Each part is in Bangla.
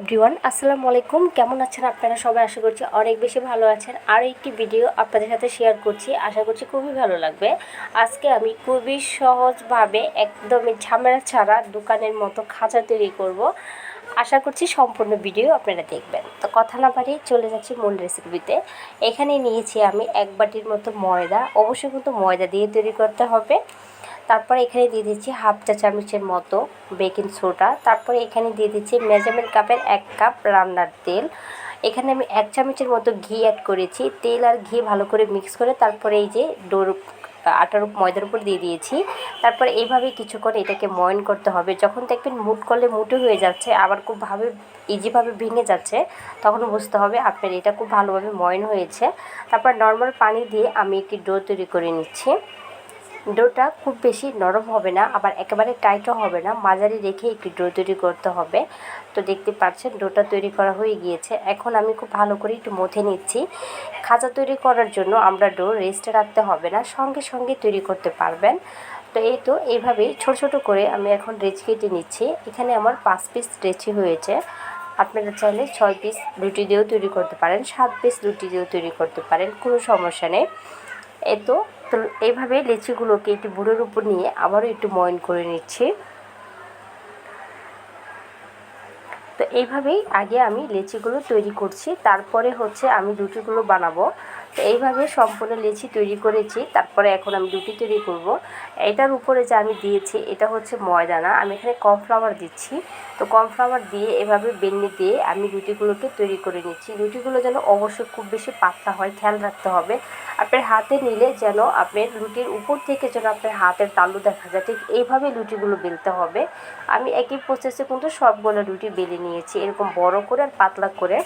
এভরিওয়ান, আসসালামু আলাইকুম। কেমন আছেন আপনারা সবাই? আশা করছি অনেক বেশি ভালো আছেন। আর একটি ভিডিও আপনাদের সাথে শেয়ার করছি। আশা করছি খুবই ভালো লাগবে। আজকে আমি খুবই সহজভাবে, একদমই ঝামেলা ছাড়া দোকানের মতো খাঁচা তৈরি করব। আশা করছি সম্পূর্ণ ভিডিও আপনারা দেখবেন। তো কথা না বাড়িয়ে চলে যাচ্ছি মূল রেসিপিতে এখানে নিয়েছি আমি এক বাটির মতো ময়দা। অবশ্যই কিন্তু ময়দা দিয়ে তৈরি করতে হবে। তারপরে এখানে দিয়ে দিচ্ছি হাফ চা চামচের মতো বেকিং সোডা। তারপরে এখানে দিয়ে দিচ্ছি মেজারমেন্ট কাপের এক কাপ রান্নার তেল। এখানে আমি এক চামচের মতো ঘি অ্যাড করেছি। তেল আর ঘি ভালো করে মিক্স করে তারপরে এই যে ডোর, আটার ময়দার উপর দিয়ে দিয়েছি। তারপরে এইভাবে কিছুক্ষণ এটাকে ময়ন করতে হবে। যখন দেখবেন মুট করলে মুটে হয়ে যাচ্ছে, আবার খুব ভাবে ইজিভাবে ভেঙে যাচ্ছে, তখন বুঝতে হবে আপনার এটা খুব ভালোভাবে ময়ন হয়েছে। তারপর নর্মাল পানি দিয়ে আমি একটি ডো তৈরি করে নিচ্ছি। ডোটা খুব বেশি নরম হবে না, আবার একেবারে টাইটও হবে না, মাঝারি রেখে একটি ডো তৈরি করতে হবে। তো দেখতে পাচ্ছেন, ডোটা তৈরি করা হয়ে গিয়েছে। এখন আমি খুব ভালো করে একটু মথে নিচ্ছি। খাঁচা তৈরি করার জন্য আমরা ডো রেস্টে রাখতে হবে না, সঙ্গে সঙ্গে তৈরি করতে পারবেন। তো এই তো, এইভাবেই ছোট ছোট করে আমি এখন রেচ কেটে নিচ্ছি। এখানে আমার পাঁচ পিস রেচি হয়েছে। আপনারা চাইলে ছয় পিস রুটি দিয়েও তৈরি করতে পারেন, সাত পিস রুটি দিয়েও তৈরি করতে পারেন, কোনো সমস্যা নেই। এই তো তো এইভাবে লিচিগুলোকে একটু বুড়োর উপর নিয়ে আবারও একটু ময়ন করে নিচ্ছি। তো এইভাবেই আগে আমি লেচিগুলো তৈরি করছি, তারপরে হচ্ছে আমি রুটিগুলো বানাবো। তো এইভাবে সম্পূর্ণ লেচি তৈরি করেছি, তারপরে এখন আমি রুটি তৈরি করব। এটার উপরে যে আমি দিয়েছি, এটা হচ্ছে ময়দানা। আমি এখানে কর্নফ্লাওয়ার দিচ্ছি। তো কর্নফ্লাওয়ার দিয়ে এভাবে বেন্নি দিয়ে আমি রুটিগুলোকে তৈরি করে নিচ্ছি। রুটিগুলো যেন অবশ্যই খুব বেশি পাতলা হয়, খেয়াল রাখতে হবে। আপনার হাতে নিলে যেন আপনার রুটির উপর থেকে যেন আপনার হাতের তালু দেখা যায়। ঠিক এইভাবে রুটিগুলো বেলতে হবে। আমি একই প্রসেসে কিন্তু সবগুলো রুটি বেলে নিয়েছি। এরকম বড় করে আর পাতলা করে।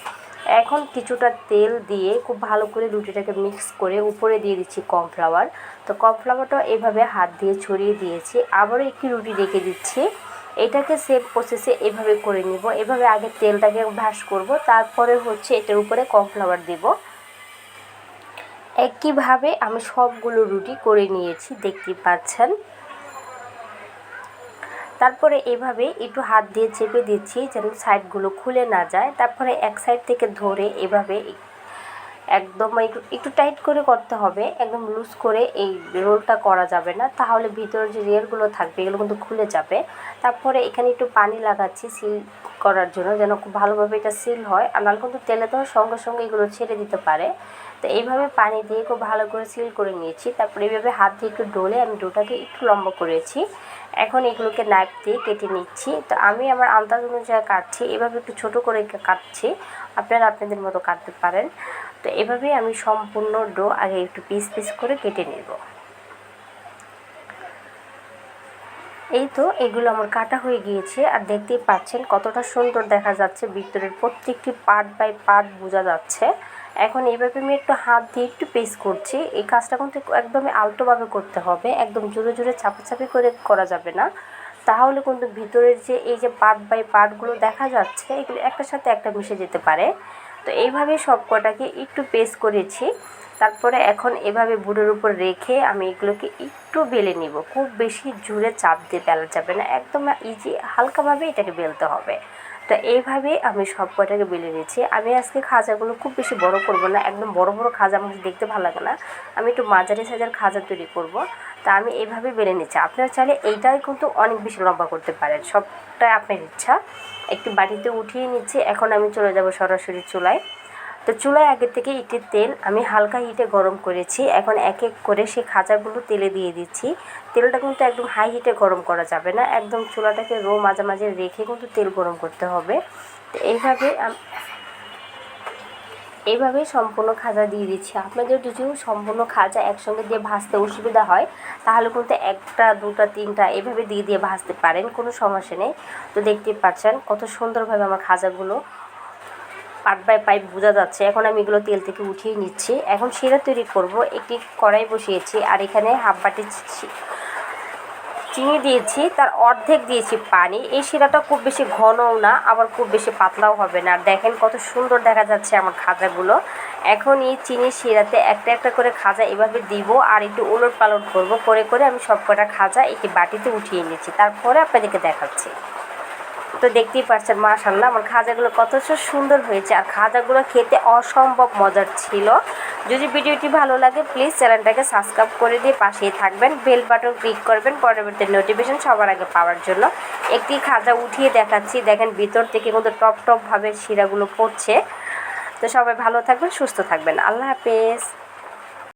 এখন কিছুটা তেল দিয়ে খুব ভালো করে রুটিটাকে মিক্স করে উপরে দিয়ে দিচ্ছি কর্নফ্লাওয়ার তো কর্নফ্লাওয়ারটা এভাবে হাত দিয়ে ছড়িয়ে দিয়েছি। আবারও একটি রুটি রেখে দিচ্ছি। এটাকে সেম প্রসেসে এভাবে করে নিব। এভাবে আগে তেলটাকে ভাস করব। তারপরে হচ্ছে এটার উপরে কর্নফ্লাওয়ার দেবো। একইভাবে আমি সবগুলো রুটি করে নিয়েছি, দেখতে পাচ্ছেন। তারপরে এভাবে একটু হাত দিয়ে চেপে দিচ্ছি যেন সাইডগুলো খুলে না যায়। তারপরে এক সাইড থেকে ধরে এভাবে একদম একটু টাইট করে করতে হবে, একদম লুজ করে এই রোলটা করা যাবে না। তাহলে ভিতরে যে রিয়ারগুলো থাকবে, এগুলো কিন্তু খুলে যাবে। তারপরে এখানে একটু পানি লাগাচ্ছি সিল করার জন্য যেন খুব ভালোভাবে এটা সিল হয়। আর নাহলে কিন্তু তেলে দেওয়ার সঙ্গে সঙ্গে এগুলো ছেড়ে দিতে পারে। তো এইভাবে পানি দিয়ে খুব ভালো করে সিল করে নিয়েছি। তারপরে এইভাবে হাত দিয়ে একটু ডলে আমি ডোটাকে একটু লম্বা করেছি। এখন এগুলোকে নাইফ দিয়ে কেটে নিচ্ছি। তো আমি আমার আন্দাজ অনুযায়ী কাটছি। এভাবে একটু ছোটো করে কাটছি। আপনারা আপনাদের মতো কাটতে পারেন। তো এভাবেই আমি সম্পূর্ণ ডো আগে একটু পিস পিস করে কেটে নেব। এই তো এগুলো আমার কাটা হয়ে গিয়েছে। আর দেখতেই পাচ্ছেন কতটা সুন্দর দেখা যাচ্ছে। ভিতরের প্রত্যেকটি পার্ট বাই পার্ট বোঝা যাচ্ছে। এখন এইভাবে আমি একটু হাত দিয়ে একটু পেস্ট করছি। এই কাজটা কিন্তু একদমই আলটোভাবে করতে হবে। একদম জোরে জোরে চাপাচাপি করে করা যাবে না। তাহলে কিন্তু ভিতরের যে এই যে পার্ট বাই পার্টগুলো দেখা যাচ্ছে, এগুলো একটার সাথে একটা মিশে যেতে পারে। তো এইভাবে সব কটাকে একটু পেস্ট করেছি। তারপরে এখন এভাবে বুড়োর উপর রেখে আমি এগুলোকে একটু বেলে নিব। খুব বেশি জুড়ে চাপ দিয়ে বেলা যাবে না। একদম ইজি হালকাভাবে এটাকে বেলতে হবে। তো এইভাবে আমি সব কটাকে বেলে নিয়েছি। আমি আজকে খাজাগুলো খুব বেশি বড় করব না, একদম বড় বড় খাজা আমাকে দেখতে ভালো লাগে না। আমি একটু মাঝারি সাজার খাজা তৈরি করব। তা আমি এইভাবে বেলে নিচ্ছি। আপনার চাইলে এইটাই কিন্তু অনেক বেশি লম্বা করতে পারেন। সবটাই আপনার ইচ্ছা। একটু বাটিতে উঠিয়ে নিচ্ছে। এখন আমি চলে যাব সরাসরি চুলায়। তো চুলায় আগে থেকে একটি তেল আমি হালকা হিটে গরম করেছি। এখন এক এক করে সেই খাজাগুলো তেলে দিয়ে দিচ্ছি। তেলটা কিন্তু একদম হাই হিটে গরম করা যাবে না। একদম চুলাটাকে রো মাঝামাঝি রেখে কিন্তু তেল গরম করতে হবে। তো এইভাবে এইভাবে সম্পূর্ণ খাজা দিয়ে দিচ্ছি। আপনাদের যদি সম্পূর্ণ খাজা একসঙ্গে দিয়ে ভাজতে অসুবিধা হয়, তাহলে কিন্তু একটা, দুটা, তিনটা এভাবে দিয়ে দিয়ে ভাজতে পারেন। কোনো সমস্যা নেই। তো দেখতে পাচ্ছেন কত সুন্দরভাবে আমার খাজাগুলো পার্ট বাই পাইপ বোঝা যাচ্ছে। এখন আমি এগুলো তেল থেকে উঠিয়ে নিচ্ছি। এখন শিরা তৈরি করব। একটি কড়াই বসিয়েছি আর এখানে হাফ বাটি চিনি দিয়েছি। তার অর্ধেক দিয়েছি পানি। এই শিরাটা খুব বেশি ঘনও না, আবার খুব বেশি পাতলাও হবে না। আর দেখেন কত সুন্দর দেখা যাচ্ছে আমার খাজাগুলো। এখন এই চিনি শিরাতে একটা একটা করে খাজা এভাবে দিব আর একটু উলট পালট করব। করে করে আমি সব কটা খাজা একটি বাটিতে উঠিয়ে নিচ্ছি। তারপরে আপনাদেরকে দেখাচ্ছি। তো দেখতেই পাচ্ছেন মাশাল্লাহ আমার খাজাগুলো কত সুন্দর হয়েছে। আর খাজাগুলো খেতে অসম্ভব মজার ছিল। যদি ভিডিওটি ভালো লাগে প্লিজ চ্যানেলটাকে সাবস্ক্রাইব করে দিয়ে পাশেই থাকবেন। বেল বাটন ক্লিক করবেন পরবর্তী নোটিফিকেশন সবার আগে পাওয়ার জন্য। একটি খাজা উঠিয়ে দেখাচ্ছি। দেখেন, ভিতর থেকে কিন্তু টপ টপভাবে শিরাগুলো পড়ছে। তো সবাই ভালো থাকবেন, সুস্থ থাকবেন। আল্লাহ হাফেজ।